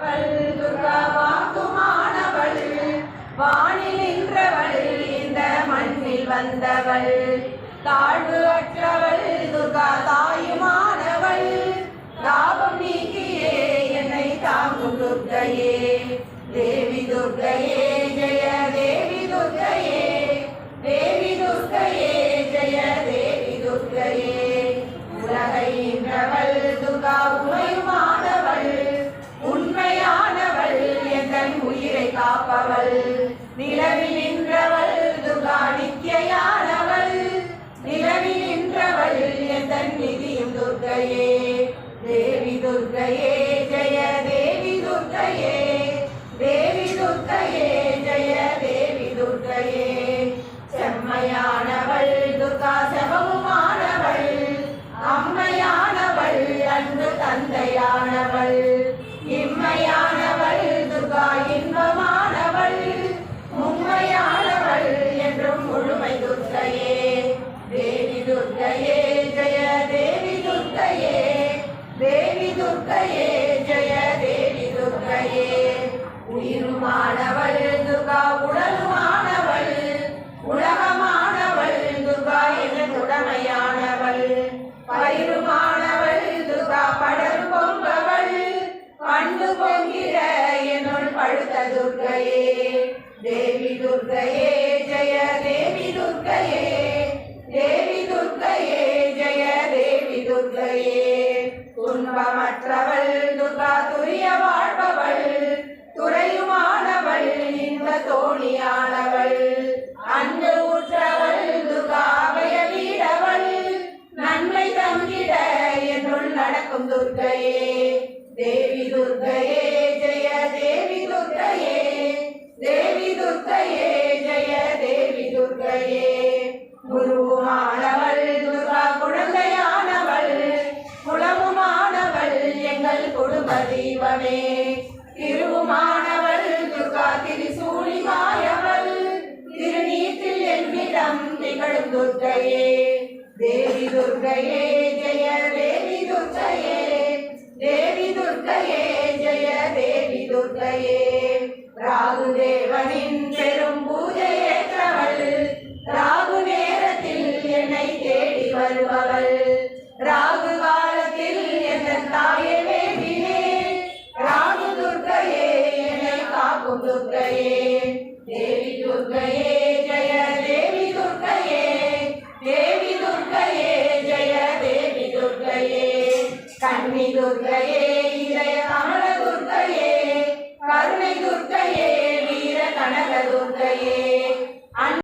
துர்கா வாக்குமானவள். வானில் நின்றவள் இந்த மண்ணில் வந்தவள். தாழ்வு அற்றவள் துர்கா தாயுமானவள். தாபம் நீக்கியே என்னை தாங்கும் துர்க்கையே தேவி துர்கையே ஜெய காப்பவள் நிலவில் நின்றவள் துர்கா நித்யானவள் நிலவில் நின்றவள் எந்தன் நிதியும் துர்க்கையே? தேவி துர்க்கையே ஜெய தேவி துர்க்கையே. தேவி துர்க்கையே ஜெய தேவி துர்க்கையே. செம்மையானவள் துர்கா செவமுமானவள் அம்மையானவள் அன்பு பயிருமானவள் துர்கா படர் பொங்கவள். பண்டு பொங்கிட என்னுள் பழுத்த துர்க்கையே தேவி துர்க்கையே ஜெய தேவி துர்க்கையே தேவி துர்க்கையே ஜெய தேவி துன்பமற்றவள் துர்கையே தேவி துர்கையே ஜெய தேவி துர்கையே தேவி துர்கையே ஜெய தேவி துர்கையே. குருவுமானவள் துர்கா குழந்தையானவள் குலமுமானவள் எங்கள் குடும்ப தெய்வமே. திருவுமானவள் துர்கா திரிசூலி மாயவள் திருநீற்றில் என்னிடம் நிகழும் துர்கையே. தேவி துர்கையே துர்க்கையே ஜெய தேவி துர்க்கையே. ராகு தேவனின் பெரும் பூஜை ஏற்றவள் ராகு நேரத்தில் என்னை தேடி வருபவள். ராகு காலத்தில் என் தாயை வேண்டினே ராகு துர்க்கையே என்னை காக்கும் துர்க்கையே. தேவி துர்க்கையே கன்னி இதய கமல